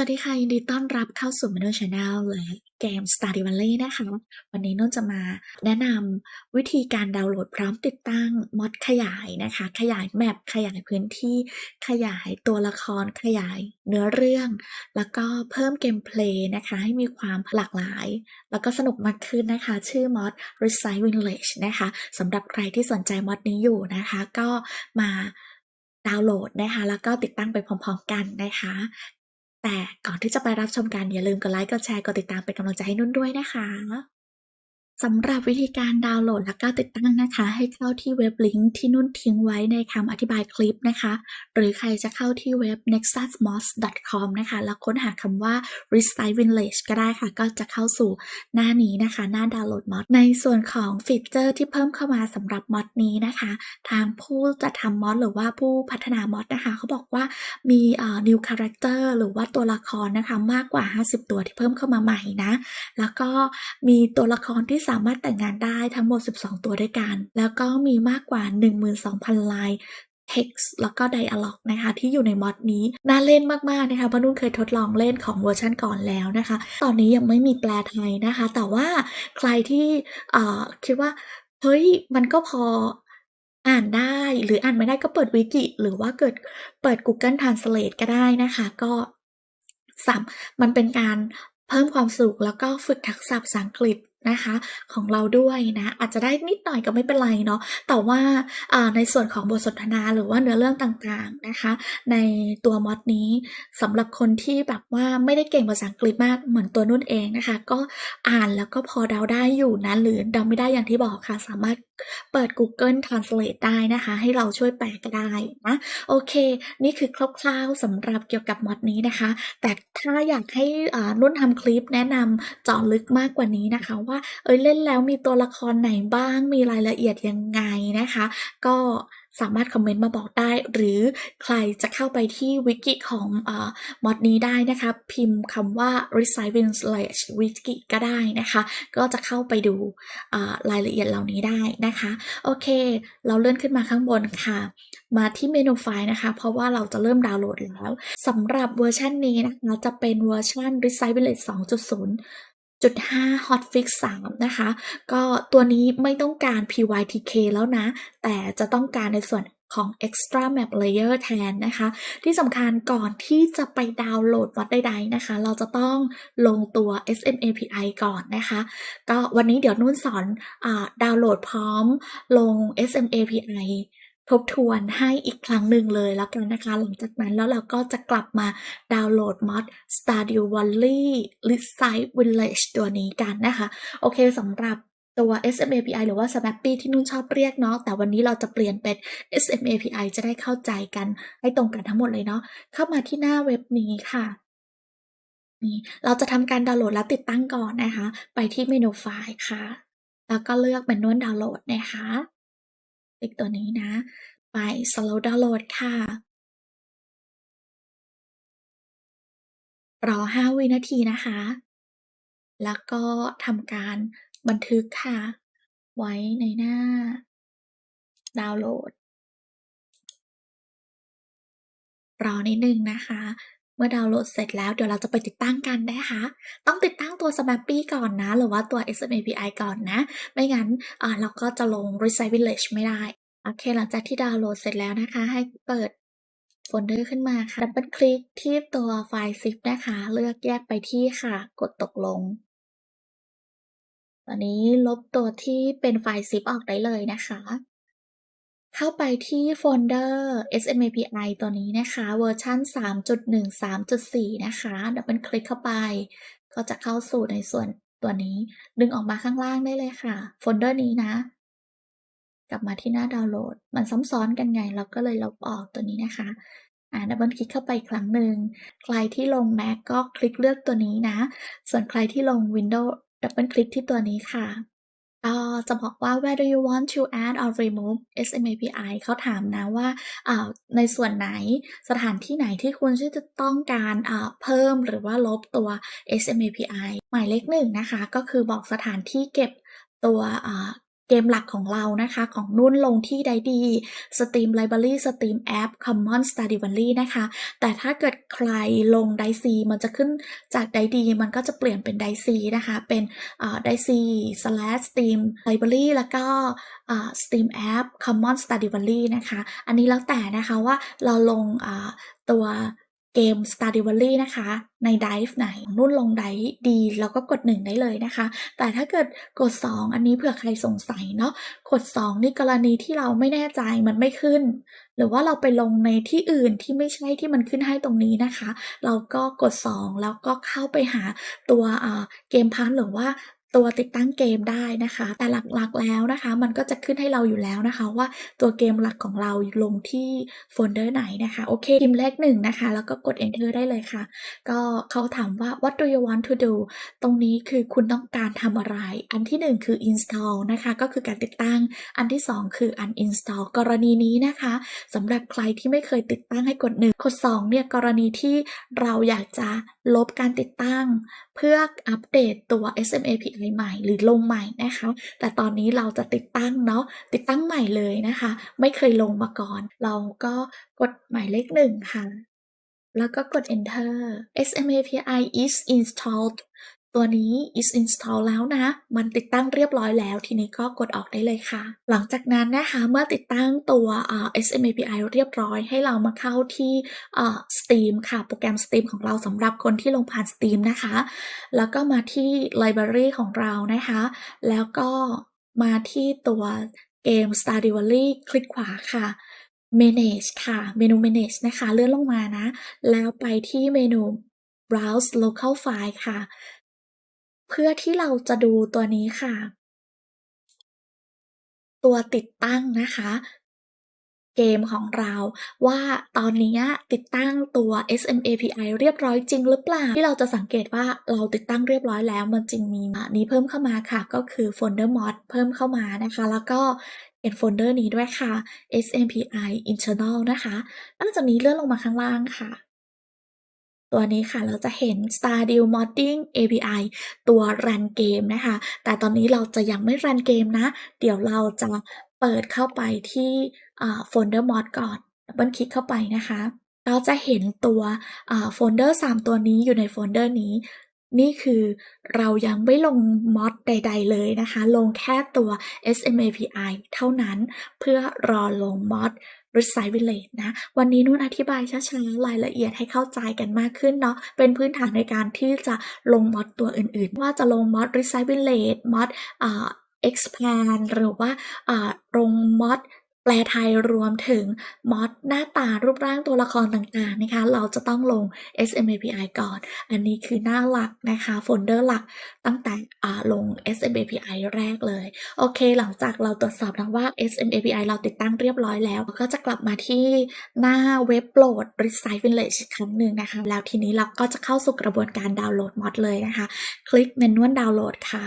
วัสดีค่ะ ยินดีต้อนรับเข้าสู่ Mano Channel และเกม Stardew Valley นะคะ วันนี้นุ่นจะมาแนะนำวิธีการดาวน์โหลดพร้อมติดตั้งมอดขยายนะคะ ขยายแมปขยายพื้นที่ ขยายตัวละครขยายเนื้อเรื่อง แล้วก็เพิ่มเกมเพลย์นะคะ ให้มีความหลากหลาย แล้วก็สนุกมากขึ้นนะคะ ชื่อมอด Reside Village นะคะสำหรับใครที่สนใจมอดนี้อยู่นะคะ ก็มาดาวน์โหลดนะคะ แล้วก็ติดตั้งไปพร้อมๆกันนะคะ แต่ก่อนที่จะไปรับชมกันอย่าลืมกดไลค์ กดแชร์ กดติดตามเป็นกำลังใจให้นุ่นด้วยนะคะ สำหรับวิธีการดาวน์โหลดและก็ติดตั้งนะคะ ให้เข้าที่เว็บลิงก์ที่นุ่นทิ้งไว้ในคำอธิบายคลิปนะคะ หรือใครจะเข้าที่เว็บ nexusmods.com นะคะ แล้วค้นหาคำว่า reside village ก็ได้ค่ะ ก็จะเข้าสู่หน้านี้นะคะ หน้าดาวน์โหลดมอดในส่วนของฟีเจอร์ที่เพิ่มเข้ามาสำหรับมอดนี้นะคะ ทางผู้จะทำมอดหรือว่าผู้พัฒนามอดนะคะ เขาบอกว่ามีเอ่อ new character หรือว่าตัวละครนะคะมากกว่า 50 ตัวที่เพิ่มเข้ามาใหม่นะ แล้วก็มีตัวละครที่สามารถแต่งงานได้ทั้งหมด 12 ตัวด้วยกัน แล้วก็มีมากกว่า 12,000 ลาย text แล้วก็ dialog นะคะที่อยู่ในมอดนี้ น่าเล่นมาก ๆ นะคะเพราะนุ่นเคยทดลองเล่นของเวอร์ชันก่อนแล้วนะคะ ตอนนี้ยังไม่มีแปลไทยนะคะ แต่ว่าใครที่คิดว่า เฮ้ย มันก็พออ่านได้หรืออ่านไม่ได้ก็เปิดวิกิ หรือว่าเกิดเปิด Google Translate ก็ได้นะคะ ก็สามมันเป็นการเพิ่มความสนุกแล้วก็ฝึกทักษะภาษาอังกฤษ นะคะของเราด้วยนะอาจจะได้นิดหน่อยก็ไม่เป็นไรเนาะแต่ว่าในส่วนของบทสนทนาหรือว่าเนื้อเรื่องต่างๆนะคะ ในตัวมอดนี้สำหรับคนที่แบบว่าไม่ได้เก่งภาษาอังกฤษมากเหมือนตัวนุ่นเองนะคะ ก็อ่านแล้วก็พอเดาได้อยู่นะหรือเดาไม่ได้อย่างที่บอกค่ะ สามารถเปิด Google Translate ได้นะคะ ให้เราช่วยแปลก็ได้นะโอเค นี่คือคร่าวๆสำหรับเกี่ยวกับมอดนี้นะคะ แต่ถ้าอยากให้นุ่นทำคลิปแนะนำเจาะลึกมากกว่านี้นะคะว่าเอ้ยเล่นแล้วมีตัวละครไหนบ้าง มีรายละเอียดยังไงนะคะ ก็สามารถคอมเมนต์มาบอกได้ หรือใครจะเข้าไปที่วิกิของอมอดนี้ได้นะคะ พิมพ์คำว่า reside village wiki ก็ได้นะคะ ก็จะเข้าไปดูรายละเอียดเหล่านี้ได้นะคะ โอเค เราเลื่อนขึ้นมาข้างบนค่ะ มาที่เมนูไฟล์นะคะ เพราะว่าเราจะเริ่มดาวน์โหลดแล้วสำหรับเวอร์ชันนี้นะคะจะเป็นเวอร์ชัน reside village 2.0 จุด5 hotfix 3 นะคะ ก็ตัวนี้ไม่ต้องการ pytk แล้วนะ แต่จะต้องการในส่วนของ extra map layer แทนนะคะ ที่สำคัญก่อนที่จะไปดาวน์โหลดมอดใดๆนะคะ เราจะต้องลงตัว SMAPI ก่อนนะคะ ก็วันนี้เดี๋ยวนุ่นสอนอดาวน์โหลดพร้อมลง SMAPI ทบทวนให้อีกครั้งหนึ่งเลยแล้วกันนะคะ หลังจากนั้นแล้วเราก็จะกลับมาดาวน์โหลดมอด Stardew Valley Reside Village ตัวนี้กันนะคะ โอเคสำหรับตัว SMAPI หรือว่า SMAPI ที่นุ่นชอบเรียกเนาะ แต่วันนี้เราจะเปลี่ยนเป็น SMAPI จะได้เข้าใจกันให้ตรงกันทั้งหมดเลยเนาะ เข้ามาที่หน้าเว็บนี้ค่ะ นี่เราจะทำการดาวน์โหลดและติดตั้งก่อนนะคะ ไปที่เมนูไฟล์ค่ะ แล้วก็เลือกเมนูดาวน์โหลดนะคะ คลิกตัวนี้นะ ไป slow download ค่ะ รอ 5 วินาทีนะคะ แล้วก็ทำการบันทึกค่ะ ไว้ในหน้า ดาวน์โหลด รอนิดนึงนะคะ เมื่อดาวน์โหลดเสร็จแล้วเดี๋ยวเราจะไปติดตั้งกันนะคะ ต้องติดตั้งตัว SMAPI ก่อนนะ หรือว่าตัว SMAPI ก่อนนะ ไม่งั้นเราก็จะลง Reside Village ไม่ได้ โอเค หลังจากที่ดาวน์โหลดเสร็จแล้วนะคะ ให้เปิดโฟลเดอร์ขึ้นมาค่ะดับเบิลคลิกที่ตัวไฟล์ zip นะคะ เลือกแยกไปที่ค่ะ กดตกลง ตอนนี้ลบตัวที่เป็นไฟล์ zip ออกได้เลยนะคะ เข้าไปที่โฟลเดอร์ SMAPI ตัวนี้นะคะเวอร์ชัน3.13.4 นะคะดับเบิลคลิกเข้าไป ก็จะเข้าสู่ในส่วนตัวนี้ ดึงออกมาข้างล่างได้เลยค่ะ โฟลเดอร์นี้นะ กลับมาที่หน้าดาวน์โหลด มันซ้ำซ้อนกันไง เราก็เลยลบออกตัวนี้นะคะอ่าดับเบิลคลิกเข้าไปครั้งหนึ่ง ใครที่ลง Mac ก็คลิกเลือกตัวนี้นะ ส่วนใครที่ลง Windows ดับเบิลคลิกที่ตัวนี้ค่ะ จะบอกว่า where do you want to add or remove SMAPI เขาถามนะว่าในส่วนไหนสถานที่ไหนที่คุณที่จะต้องการเพิ่มหรือว่าลบตัว SMAPI หมายเลขหนึ่งนะคะ ก็คือบอกสถานที่เก็บตัว เกมหลักของเรานะคะ ของนุ่นลงที่ใดดี Steam Library Steam App Common Stadivari นะคะ แต่ถ้าเกิดใครลงไดซีมันจะขึ้นจากไดดี มันก็จะเปลี่ยนเป็นไดซีนะคะ เป็นไดซีสแลสสตีมไลบรารีแล้วก็ Steam App Common Stadivari นะคะ อันนี้แล้วแต่นะคะว่าเราลงตัว เกม Stardew Valley นะคะ ใน Dive ไหนนุ่นลง Dive ดีแล้วก็กด 1 ได้เลยนะคะ แต่ถ้าเกิดกด 2 อันนี้เผื่อใครสงสัยเนาะกด2นี่กรณีที่เราไม่แน่ใจมันไม่ขึ้น หรือว่าเราไปลงในที่อื่นที่ไม่ใช่ที่มันขึ้นให้ตรงนี้นะคะ เราก็กด 2 แล้วก็เข้าไปหาตัวเกมพาร์ทหรือว่า ตัวติดตั้งเกมได้นะคะ แต่หลักๆแล้วนะคะ มันก็จะขึ้นให้เราอยู่แล้วนะคะ ว่าตัวเกมหลักของเราลงที่โฟลเดอร์ไหนนะคะ โอเคพิมพ์เลขหนึ่งนะคะ แล้วก็กด enter ได้เลยค่ะ ก็เขาถามว่า what do you want to do ตรงนี้คือคุณต้องการทำอะไร อันที่หนึ่งคือ install นะคะ ก็คือการติดตั้ง อันที่สองคือ uninstall กรณีนี้นะคะสำหรับใครที่ไม่เคยติดตั้งให้กดหนึ่งกดสองเนี่ยกรณีที่เราอยากจะลบการติดตั้ง เพื่ออัปเดตตัว SMA API ใหม่หรือลงใหม่นะคะ แต่ตอนนี้เราจะติดตั้งเนาะติดตั้งใหม่เลยนะคะ ไม่เคยลงมาก่อน เราก็กดหมายเลขหนึ่งค่ะ แล้วก็กด enter SMA API is installed ตัวนี้ is install แล้วนะ มันติดตั้งเรียบร้อยแล้ว ทีนี้ก็กดออกได้เลยค่ะ หลังจากนั้นนะคะเมื่อติดตั้งตัว smapi เรียบร้อยให้เรามาเข้าที่ Steam ค่ะ โปรแกรม Steam ของเราสำหรับคนที่ลงผ่าน Steam นะคะ แล้วก็มาที่ Library ของเรานะคะ แล้วก็มาที่ตัวเกม Stardew Valley คลิกขวาค่ะ manage ค่ะ เมนู manage นะคะ เลื่อนลงมานะ แล้วไปที่เมนู browse local file ค่ะ เพื่อที่เราจะดูตัวนี้ค่ะ ตัวติดตั้งนะคะ เกมของเราว่าตอนนี้ติดตั้งตัว SM API เรียบร้อยจริงหรือเปล่า ที่เราจะสังเกตว่าเราติดตั้งเรียบร้อยแล้ว มันจึงมีนี้เพิ่มเข้ามาค่ะ ก็คือโฟลเดอร์ mod เพิ่มเข้ามานะคะ แล้วก็เห็นโฟลเดอร์นี้ด้วยค่ะ SMPI internal นะคะนอกจากนี้เลื่อนลงมาข้างล่างค่ะ ตัวนี้ค่ะเราจะเห็น Stardew Modding API ตัวรันเกมนะคะ แต่ตอนนี้เราจะยังไม่รันเกมนะ เดี๋ยวเราจะเปิดเข้าไปที่โฟลเดอร์ mod ก่อนดับเบิลคลิกเข้าไปนะคะ เราจะเห็นตัวโฟลเดอร์3ตัวนี้อยู่ในโฟลเดอร์นี้ นี่คือเรายังไม่ลงมอดใด ๆ เลยนะคะ ลงแค่ตัว SMAPI เท่านั้นเพื่อรอลงมอด Resize Village นะ วันนี้นุ่นอธิบายช้าๆรายละเอียดให้เข้าใจกันมากขึ้นเนาะ เป็นพื้นฐานในการที่จะลงมอดตัวอื่นๆ ว่าจะลงมอด Resize Village มอดอ่า Expand หรือว่าอ่าลงมอด แปลไทยรวมถึงมอดหน้าตารูปร่างตัวละครต่างๆนะคะ เราจะต้องลง SMAPI ก่อน อันนี้คือหน้าหลักนะคะ โฟลเดอร์หลักตั้งแต่ลง SMAPI แรกเลย โอเค หลังจากเราตรวจสอบแล้วว่า SMAPI เราติดตั้งเรียบร้อยแล้ว ก็จะกลับมาที่หน้าเว็บโหลด Resize Village อีกครั้งหนึ่งนะคะ แล้วทีนี้เราก็จะเข้าสู่กระบวนการดาวน์โหลดมอดเลยนะคะ คลิกเมนูดาวน์โหลดค่ะ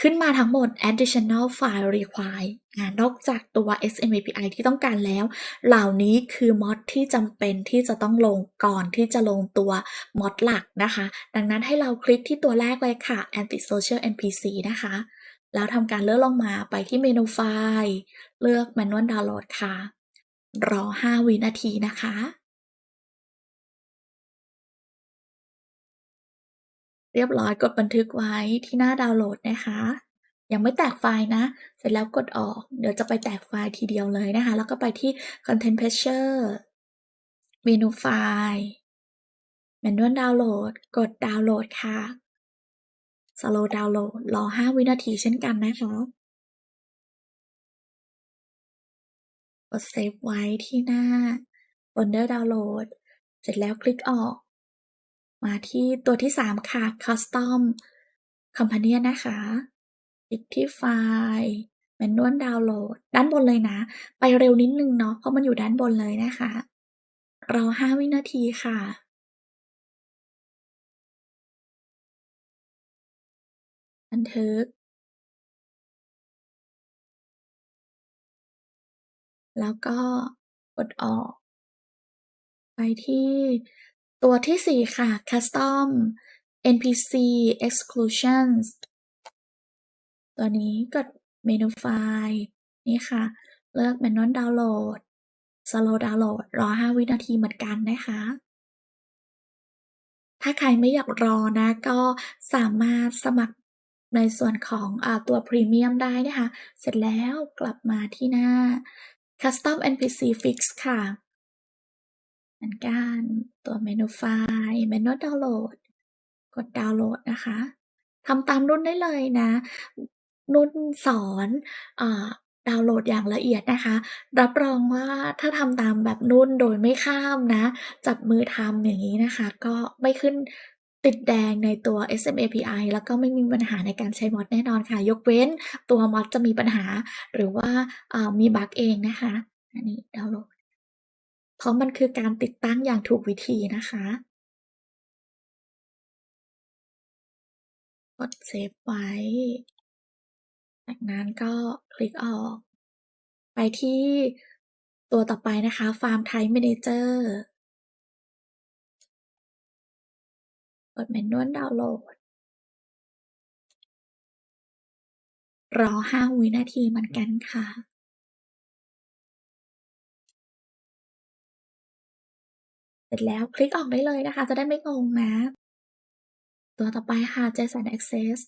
ขึ้นมาทั้งหมด additional file require อ่านอกจากตัว SMAPI ที่ต้องการแล้ว เหล่านี้คือมอดที่จำเป็นที่จะต้องลงก่อนที่จะลงตัวมอดหลักนะคะ ดังนั้นให้เราคลิกที่ตัวแรกเลยค่ะ anti-social NPC นะคะ แล้วทำการเลื่อนลงมาไปที่เมนูไฟล์ เลือก manual download ค่ะ รอ 5 วินาทีนะคะ เรียบร้อยกดบันทึกไว้ที่หน้าดาวน์โหลดนะคะ ยังไม่แตกไฟล์นะ เสร็จแล้วกดออก เดี๋ยวจะไปแตกไฟล์ทีเดียวเลยนะคะ แล้วก็ไปที่ content picture เมนูไฟล์ manual download กดดาวน์โหลดค่ะ slow download รอ 5 วินาทีเช่นกันนะคะกดเซฟไว้ที่หน้าโฟลเดอร์ดาวน์โหลดเสร็จแล้วคลิกออก มาที่ตัวที่ 3 ค่ะ Custom Companion นะคะ คลิกที่ไฟล์ Manual Download ด้านบนเลยนะ ไปเร็วนิดนึงเนาะเพราะมันอยู่ด้านบนเลยนะคะ รอ 5 วินาทีค่ะบันทึก แล้วก็กดออก ไปที่ ตัวที่ 4 ค่ะ Custom NPC Exclusions ตัวนี้กดเมนูไฟล์นี่ค่ะ เลือก Manual Download Slow Download รอ 5 วินาทีเหมือนกันนะคะ ถ้าใครไม่อยากรอนะ ก็สามารถสมัครในส่วนของอตัวพรีเมียมได้นะคะ เสร็จแล้วกลับมาที่หน้า Custom NPC Fix ค่ะ เหมือนกันตัวเมนูไฟล์ Manual Download กดดาวน์โหลดนะคะทำตามนุ่นได้เลยนะ นุ่นสอนอดาวน์โหลดอย่างละเอียดนะคะ รับรองว่าถ้าทำตามแบบนุ่นโดยไม่ข้ามนะ จับมือทำอย่างนี้นะคะ ก็ไม่ขึ้นติดแดงในตัว SMAPI แล้วก็ไม่มีปัญหาในการใช้มอดแน่นอนค่ะ ยกเว้นตัวมอดจะมีปัญหา หรือว่ามีบักเองนะคะ อันนี้ดาวน์โหลด เพราะมันคือการติดตั้งอย่างถูกวิธีนะคะกดเซฟไว้ จากนั้นก็คลิกออก ไปที่ตัวต่อไปนะคะ Farm Type Manager กด Manual Download รอ 5 วินาทีเหมือนกันค่ะ เสร็จแล้วคลิกออกได้เลยนะคะ จะได้ไม่งงนะ ตัวต่อไปค่ะ JSON Access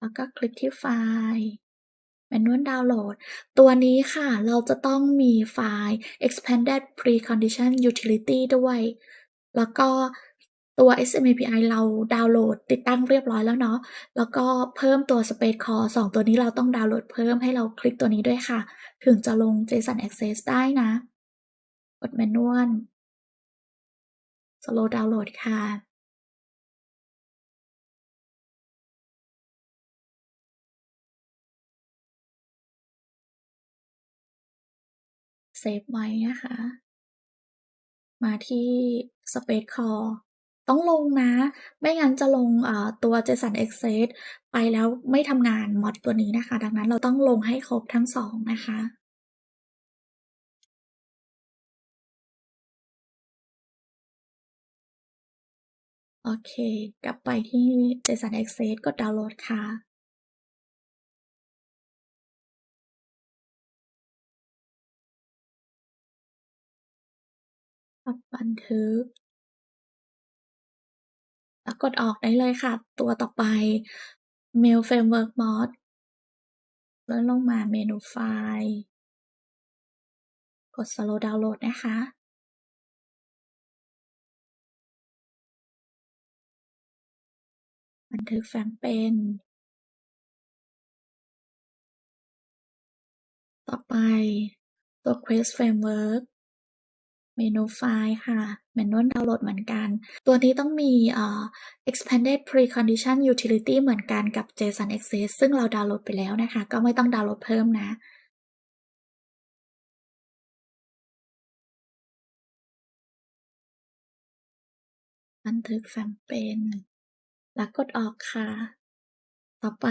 แล้วก็คลิกที่ไฟล์ Manual Download ตัวนี้ค่ะเราจะต้องมีไฟล์ Expanded Precondition Utility ด้วย แล้วก็ตัว SMAPI เราดาวน์โหลดติดตั้งเรียบร้อยแล้วเนาะ แล้วก็เพิ่มตัว Space Core 2ตัวนี้เราต้องดาวน์โหลดเพิ่มให้เราคลิกตัวนี้ด้วยค่ะ ถึงจะลง JSON Access ได้นะ กด Manual Slow Download ค่ะเซฟไว้นะคะ มาที่ Space Core ต้องลงนะ ไม่งั้นจะลงตัว JSON Access ไปแล้วไม่ทำงานมอดตัวนี้นะคะ ดังนั้นเราต้องลงให้ครบทั้ง2นะคะ โอเค กลับไปที่ JSON Access กดดาวน์โหลดค่ะ กดบันทึก แล้วกดออกได้เลยค่ะ ตัวต่อไป Mail Framework Mod แล้วลงมาเมนูไฟล์ กด Slow Download นะคะ บันทึกแฟ้มเป็นต่อไปตัว Quest Framework เมนูไฟล์ค่ะ Manual Download เหมือนกัน ตัวนี้ต้องมีอ่า Expanded Precondition Utility เหมือนกันกับ JSON Access ซึ่งเราดาวน์โหลดไปแล้วนะคะ ก็ไม่ต้องดาวน์โหลดเพิ่มนะ บันทึกแฟ้มเป็น แล้วกดออกค่ะ ต่อไป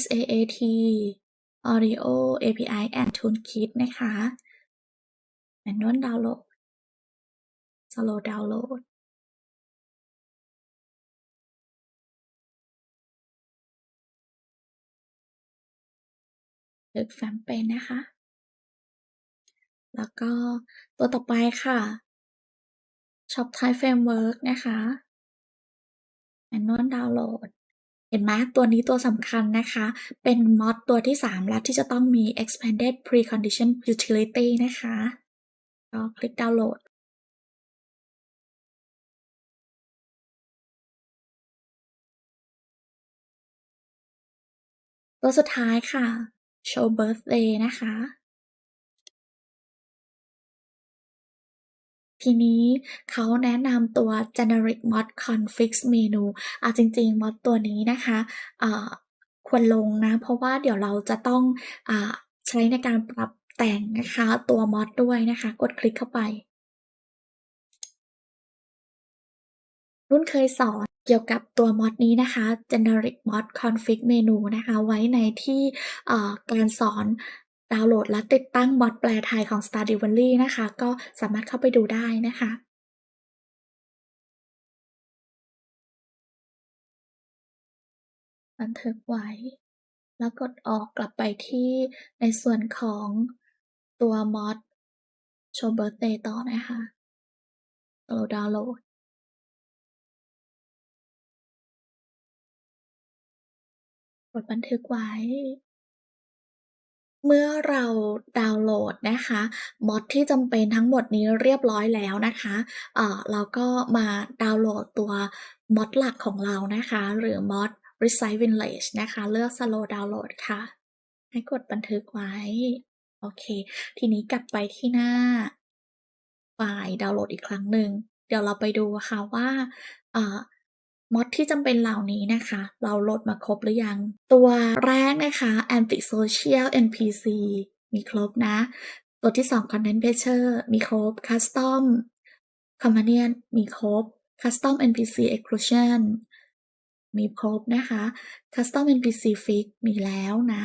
SAAT Audio API and Toolkit นะคะ Manual Download Slow Download บันทึกแฟ้มเป็นนะคะ แล้วก็ตัวต่อไปค่ะ Shoptify Framework นะคะ Manual Download เห็นไหมตัวนี้ตัวสำคัญนะคะ เป็นมอดตัวที่ 3 แล้วที่จะต้องมี Expanded Precondition Utility นะคะก็คลิกดาวน์โหลด ตัวสุดท้ายค่ะ Show Birthday นะคะ ทีนี้เขาแนะนำตัว Generic Mod Config Menu อ่าจริงๆมอดตัวนี้นะคะอ่าควรลงนะ เพราะว่าเดี๋ยวเราจะต้องอ่าใช้ในการปรับแต่งนะคะตัวมอดด้วยนะคะ กดคลิกเข้าไปนุ่นเคยสอนเกี่ยวกับตัวมอดนี้นะคะ Generic Mod Config Menu นะคะ ไว้ในที่การสอน ดาวน์โหลดและติดตั้งมอดแปลไทยของ Stardew นะคะ ก็สามารถเข้าไปดูได้นะคะบันทึกไว้ แล้วกดออกกลับไปที่ในส่วนของตัว mod show birthday ต่อนะคะเราดาวน์โหลด กดบันทึกไว้ เมื่อเราดาวน์โหลดนะคะมอดที่จำเป็นทั้งหมดนี้เรียบร้อยแล้วนะคะเออเราก็มาดาวน์โหลดตัวมอดหลักของเรานะคะ หรือมอด Resize Village นะคะ เลือก Slow Download ค่ะ ให้กดบันทึกไว้ โอเค ทีนี้กลับไปที่หน้าไฟล์ดาวน์โหลดอีกครั้งหนึ่ง เดี๋ยวเราไปดูค่ะว่าเออ มดที่จำเป็นเหล่านี้นะคะ เราลดมาครบหรือยัง ตัวแรกนะคะ Anti-Social NPC มีครบนะ ตัวที่ 2 Content Patcher มีครบ Custom Companion มีครบ Custom NPC Exclusion มีครบนะคะ Custom NPC Fix มีแล้วนะ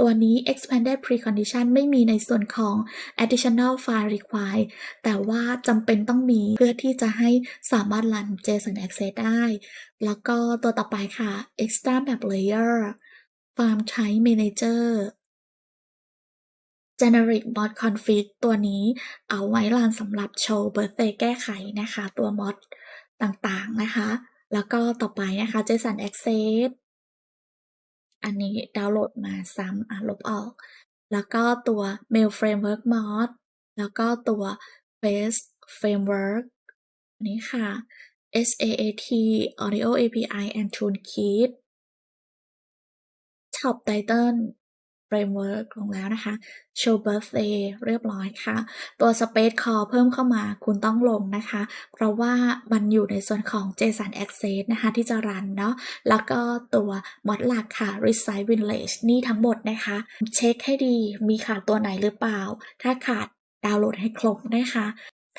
ตัวนี้ Expanded Precondition ไม่มีในส่วนของ Additional File Require แต่ว่าจำเป็นต้องมีเพื่อที่จะให้สามารถรัน JSON Access ได้ แล้วก็ตัวต่อไปค่ะ Extra Map Layer Farm Type Manager Generic Mod Config ตัวนี้เอาไว้รันสำหรับโชว์ Birthday แก้ไขนะคะ ตัว Mod ต่างๆนะคะ แล้วก็ต่อไปนะคะ JSON Access อันนี้ดาวน์โหลดมาซ้ำอะลบออก แล้วก็ตัว Mail Framework Mod แล้วก็ตัว Face Framework อันนี้ค่ะ SAAT Audio API and Toolkit Top Title Framework ลงแล้วนะคะ Show Birthday เรียบร้อยค่ะ ตัว Space Call เพิ่มเข้ามาคุณต้องลงนะคะ เพราะว่ามันอยู่ในส่วนของ JSON Access นะคะที่จะรันเนาะ แล้วก็ตัว mod หลักค่ะ Resize Village นี่ทั้งหมดนะคะ เช็คให้ดีมีขาดตัวไหนหรือเปล่า ถ้าขาดดาวน์โหลดให้ครบนะคะ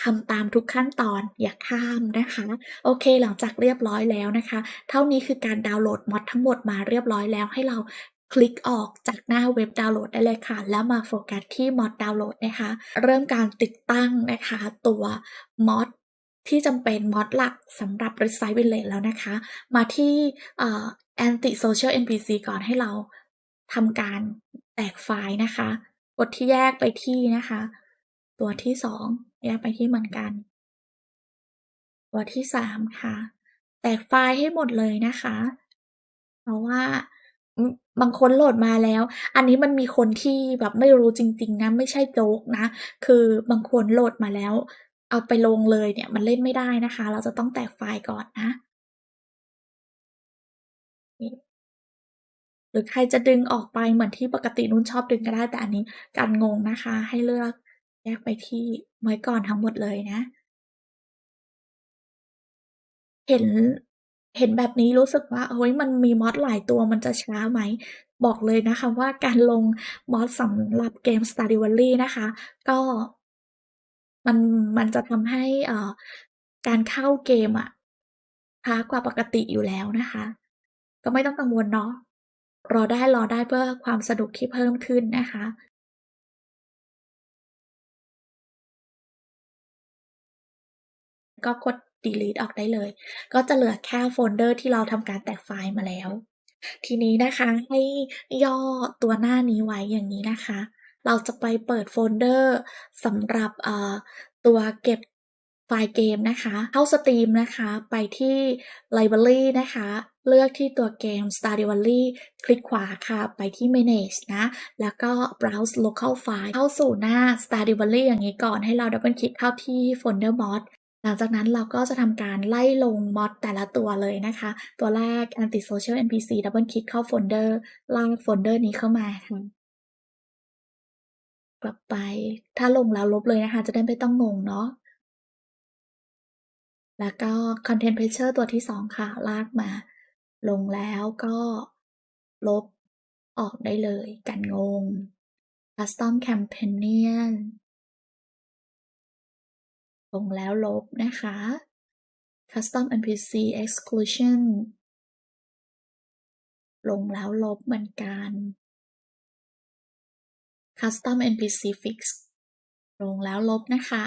ทำตามทุกขั้นตอนอย่าข้ามนะคะ โอเคหลังจากเรียบร้อยแล้วนะคะ เท่านี้คือการดาวน์โหลดมอดทั้งหมดมาเรียบร้อยแล้วให้เรา คลิกออกจากหน้าเว็บดาวน์โหลดได้เลยค่ะ แล้วมาโฟกัสที่มอดดาวน์โหลดนะคะ เริ่มการติดตั้งนะคะ ตัวมอดที่จำเป็นมอดหลักสำหรับ Resize Village แล้วนะคะ มาที่เอ่อ Anti Social NPC ก่อนให้เราทำการแตกไฟล์นะคะ กดที่แยกไปที่นะคะ ตัวที่2แยกไปที่เหมือนกัน ตัวที่3ค่ะ แตกไฟล์ให้หมดเลยนะคะ เพราะว่า บางคนโหลดมาแล้ว อันนี้มันมีคนที่แบบไม่รู้จริง ๆ นะ ไม่ใช่โจ๊กนะ คือบางคนโหลดมาแล้ว เอาไปลงเลยเนี่ยมันเล่นไม่ได้นะคะ เราจะต้องแตกไฟล์ก่อนนะ หรือใครจะดึงออกไปเหมือนที่ปกตินุ่นชอบดึงก็ได้ แต่อันนี้กันงงนะคะ ให้เลือกแยกไปที่ไว้ก่อนทั้งหมดเลยนะ เห็น เห็นแบบนี้รู้สึกว่าเฮ้ยมันมีมอดหลายตัวมันจะช้าไหม บอกเลยนะคะว่าการลงมอดสำหรับเกม Stardew Valley นะคะ ก็มันมันจะทำให้เอ่อการเข้าเกมอะช้ากว่าปกติอยู่แล้วนะคะ ก็ไม่ต้องกังวลเนาะรอได้ๆเพื่อความสนุกที่เพิ่มขึ้นนะคะก็กด delete ออกได้เลย ก็จะเหลือแค่โฟลเดอร์ที่เราทำการแตกไฟล์มาแล้ว ทีนี้นะคะให้ย่อตัวหน้านี้ไว้อย่างนี้นะคะ เราจะไปเปิดโฟลเดอร์สำหรับตัวเก็บไฟล์เกมนะคะ เข้าสตรีมนะคะ ไปที่ Library นะคะ เลือกที่ตัวเกม Stardew Valley คลิกขวาค่ะ ไปที่ Manage นะ แล้วก็ Browse Local File เข้าสู่หน้า Stardew Valley อย่างนี้ก่อน ให้เราดับเบิลคลิกเข้าที่โฟลเดอร์ Mod ลังจากนั้นเราก็จะทำการไล่ลงมอดแต่ละตัวเลยนะคะ ตัวแรก Anti-Social NPC ดับเบิลคลิกเข้าโฟลเดอร์ลากโฟลเดอร์นี้เข้ามากลับไป ถ้าลงแล้วลบเลยนะคะ จะได้ไม่ต้องงงเนาะแล้วก็ Content Patcher ตัวที่ 2 ค่ะ ลากมา ลงแล้วก็ลบออกได้เลย กันงง Custom Companion ลงแล้วลบนะคะ Custom NPC Exclusion ลงแล้วลบเหมือนกัน Custom NPC Fix ลงแล้วลบนะคะ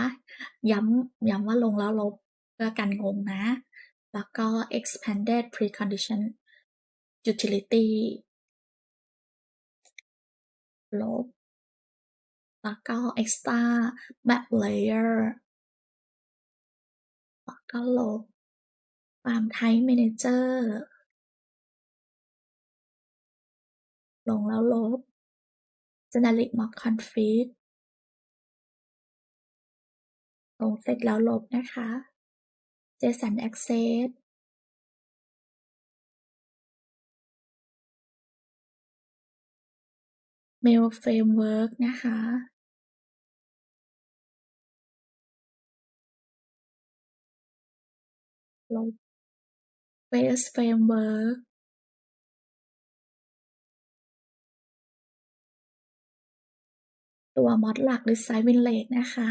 ย้ำย้ำว่าลงแล้วลบเพื่อกันงงนะ แล้วก็ Expanded Precondition Utility ลบ แล้วก็ extra map layer ก็ลบ ความไทม์แมเนจเจอร์ลงแล้วลบ generic mock config ลงเสร็จแล้วลบนะคะเจสันแอคเซสเมลเฟรมเวิร์กนะคะ ลบ base framework ตัวมอดหลัก design village นะคะ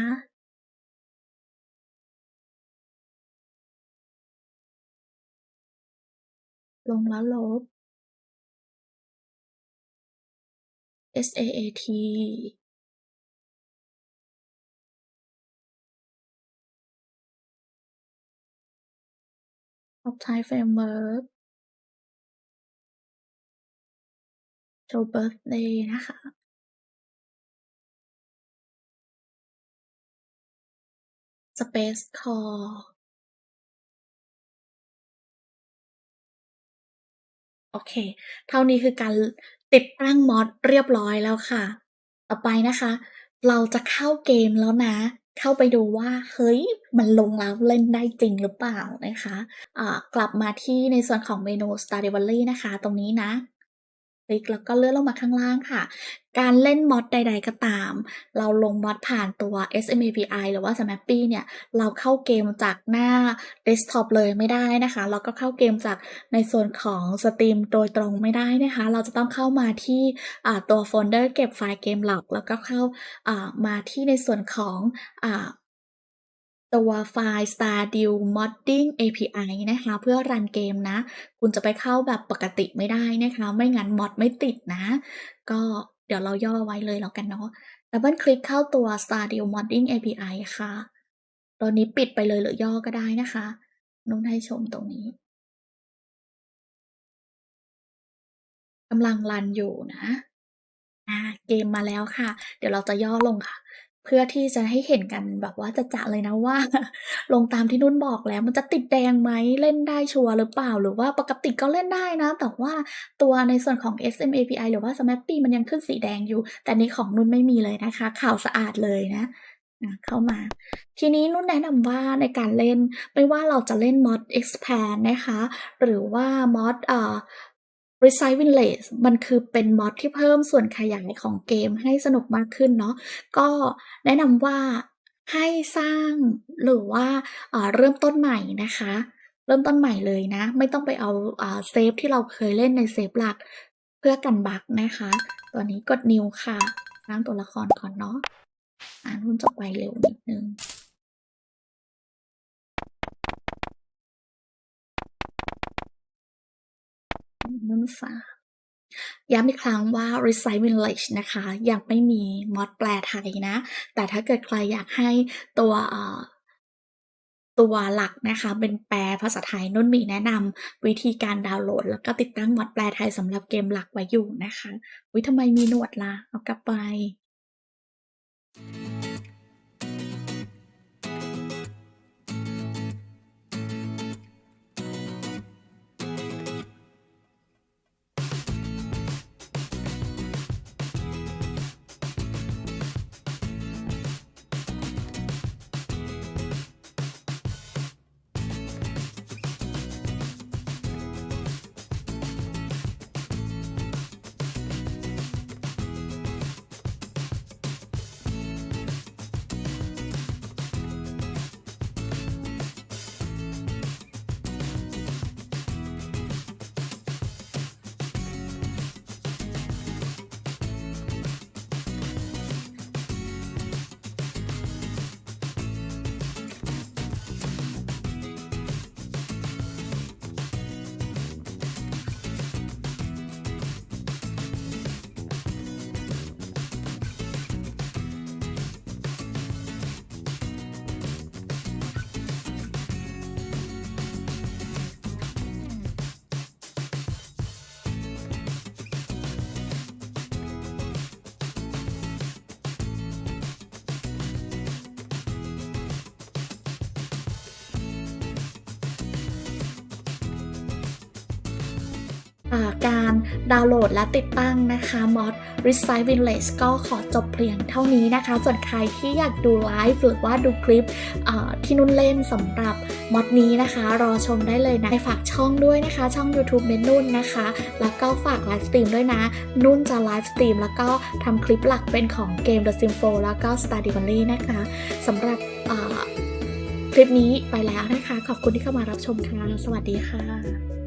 ลงแล้วลบ SAAT ออ type framework show birthday นะคะ space core โอเค เท่านี้คือการติดตั้งมอดเรียบร้อยแล้วค่ะ ต่อไปนะคะ เราจะเข้าเกมแล้วนะ เข้าไปดูว่าเฮ้ยมันลงแล้วเล่นได้จริงหรือเปล่านะคะะกลับมาที่ในส่วนของเมนู Star d e Valley นะคะ ตรงนี้นะ ลิกแล้วก็เลื่อนลงมาข้างล่างค่ะ การเล่นมอดใด ๆ ก็ตาม เราลงมอดผ่านตัว SMAPI หรือว่า Snappy เนี่ย เราเข้าเกมจากหน้าเดสก์ท็อปเลยไม่ได้นะคะ เราก็เข้าเกมจากในส่วนของสตรีมโดยตรงไม่ได้นะคะ เราจะต้องเข้ามาที่ตัวโฟลเดอร์เก็บไฟล์เกมหลัก แล้วก็เข้ามาที่ในส่วนของ ตัวไฟล์ Stardew Modding API นะคะ เพื่อรันเกมนะ คุณจะไปเข้าแบบปกติไม่ได้นะคะ ไม่งั้นมอดไม่ติดนะ ก็เดี๋ยวเราย่อไว้เลยแล้วกันเนาะดับเบิลคลิกเข้าตัว Stardew Modding API ค่ะ ตัวนี้ปิดไปเลยหรือย่อก็ได้นะคะนุ่นให้ชมตรงนี้กำลังรันอยู่นะอ่าเกมมาแล้วค่ะ เดี๋ยวเราจะย่อลงค่ะ เพื่อที่จะให้เห็นกันแบบว่าจะๆเลยนะว่า ลงตามที่นุ่นบอกแล้วมันจะติดแดงไหมเล่นได้ชัวร์หรือเปล่าหรือว่าปกติก็เล่นได้นะ แต่ว่าตัวในส่วนของ SMAPI หรือว่า Snappy มันยังขึ้นสีแดงอยู่ แต่นี้ของนุ่นไม่มีเลยนะคะ ข่าวสะอาดเลยนะเข้ามา ทีนี้นุ่นแนะนำว่าในการเล่นไม่ว่าเราจะเล่นมอด Expand นะคะ หรือว่ามอดอ่า Reside Village มันคือเป็นมอดที่เพิ่มส่วนขยายของเกมให้สนุกมากขึ้นเนาะก็แนะนำว่าให้สร้างหรือว่าเริ่มต้นใหม่นะคะ เริ่มต้นใหม่เลยนะ ไม่ต้องไปเอาเซฟที่เราเคยเล่นในเซฟหลักเพื่อกันบักนะคะ ตัวนี้กด New ค่ะสร้างตัวละครก่อนเนาะอ่านุ่นจะไปเร็วนิดนึง นุ่นฝาย้ำอีกครั้งว่า Recite Village นะคะ ยังไม่มีมอดแปลไทยนะ แต่ถ้าเกิดใครอยากให้ตัวตัวหลักนะคะ เป็นแปลภาษาไทยนุ่นมีแนะนำวิธีการดาวน์โหลด แล้วก็ติดตั้งมอดแปลไทยสำหรับเกมหลักไว้อยู่นะคะวิทำไมมีหนวดล่ะ เอากลับไป การดาวน์โหลดและติดตั้งนะคะมอด r e c i t e Village ก็ขอจบเพียงเท่านี้นะคะ ส่วนใครที่อยากดูไลฟ์หรือว่าดูคลิปที่นุ่นเล่นสำหรับมอดนี้นะคะ รอชมได้เลยนะฝากช่องด้วยนะคะ ช่อง YouTube เมนนุ่นนะคะ แล้วก็ฝากไลฟ์สตรีมด้วยนะ นุ่นจะไลฟ์สตรีมแล้วก็ทำคลิปหลักเป็นของเกม The Sim 4แล้วก็ Stardew Valley นะคะสำหรับคลิปนี้ไปแล้วนะคะ ขอบคุณที่เข้ามารับชมค่ะสวัสดีค่ะ